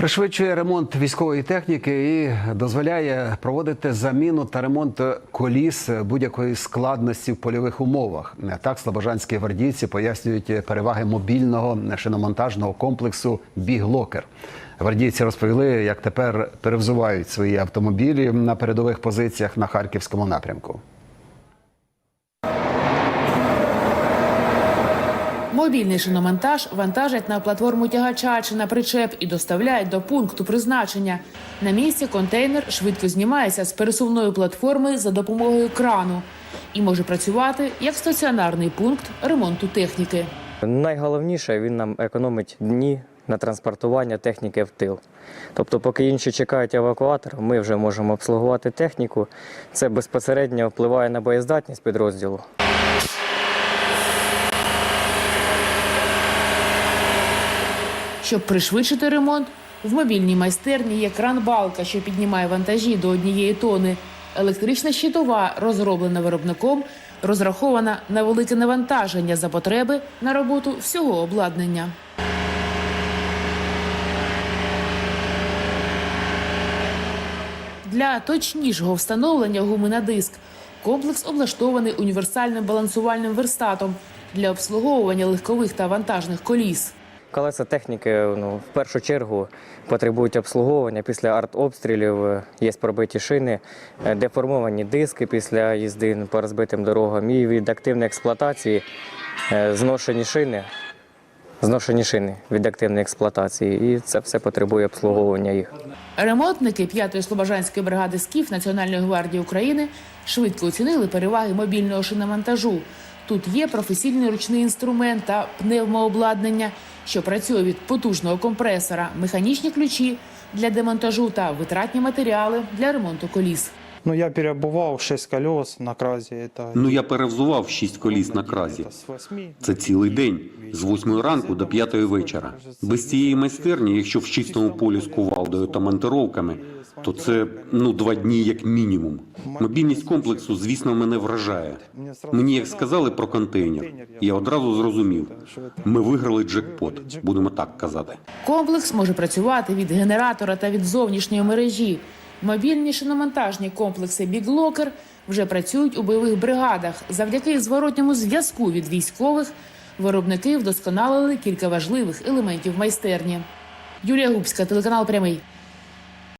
Пришвидшує ремонт військової техніки і дозволяє проводити заміну та ремонт коліс будь-якої складності в польових умовах. Так слобожанські гвардійці пояснюють переваги мобільного шиномонтажного комплексу Біглокер. Гвардійці розповіли, як тепер перевзувають свої автомобілі на передових позиціях на харківському напрямку. Мобільний шиномонтаж вантажать на платформу тягача чи на причеп і доставляють до пункту призначення. На місці контейнер швидко знімається з пересувної платформи за допомогою крану і може працювати як стаціонарний пункт ремонту техніки. Найголовніше він нам економить дні на транспортування техніки в тил. Тобто, поки інші чекають евакуатор, ми вже можемо обслугувати техніку. Це безпосередньо впливає на боєздатність підрозділу. Щоб пришвидшити ремонт, в мобільній майстерні є кран-балка, що піднімає вантажі до однієї тони. Електрична щитова, розроблена виробником, розрахована на велике навантаження за потреби на роботу всього обладнання. Для точнішого встановлення гуми на диск комплекс облаштований універсальним балансувальним верстатом для обслуговування легкових та вантажних коліс. Колеса техніки ну, в першу чергу потребують обслуговування після артобстрілів. е, Є пробиті шини, е, деформовані диски після їзди по розбитим дорогам і від активної експлуатації е, зношені шини. Зношені шини від активної експлуатації, і це все потребує обслуговування їх. Ремонтники 5-ї Слобожанської бригади СКІФ Національної гвардії України швидко оцінили переваги мобільного шиномонтажу. Тут є професійний ручний інструмент та пневмообладнання, що працює від потужного компресора, механічні ключі для демонтажу та витратні матеріали для ремонту коліс. Ну, я перебував шість коліс на кразі. Та Ну я перевзував шість коліс на кразі. Це цілий день з 8 ранку до 5 вечора. Без цієї майстерні, якщо в чистому полі з кувалдою та монтировками, то це ну два дні як мінімум. Мобільність комплексу, звісно, мене вражає. Мені як сказали про контейнер, я одразу зрозумів. Ми виграли джекпот, будемо так казати. Комплекс може працювати від генератора та від зовнішньої мережі. Мобільні шиномонтажні комплекси «Біглокер» вже працюють у бойових бригадах. Завдяки зворотньому зв'язку від військових виробники вдосконалили кілька важливих елементів майстерні. Юлія Губська, телеканал Прямий.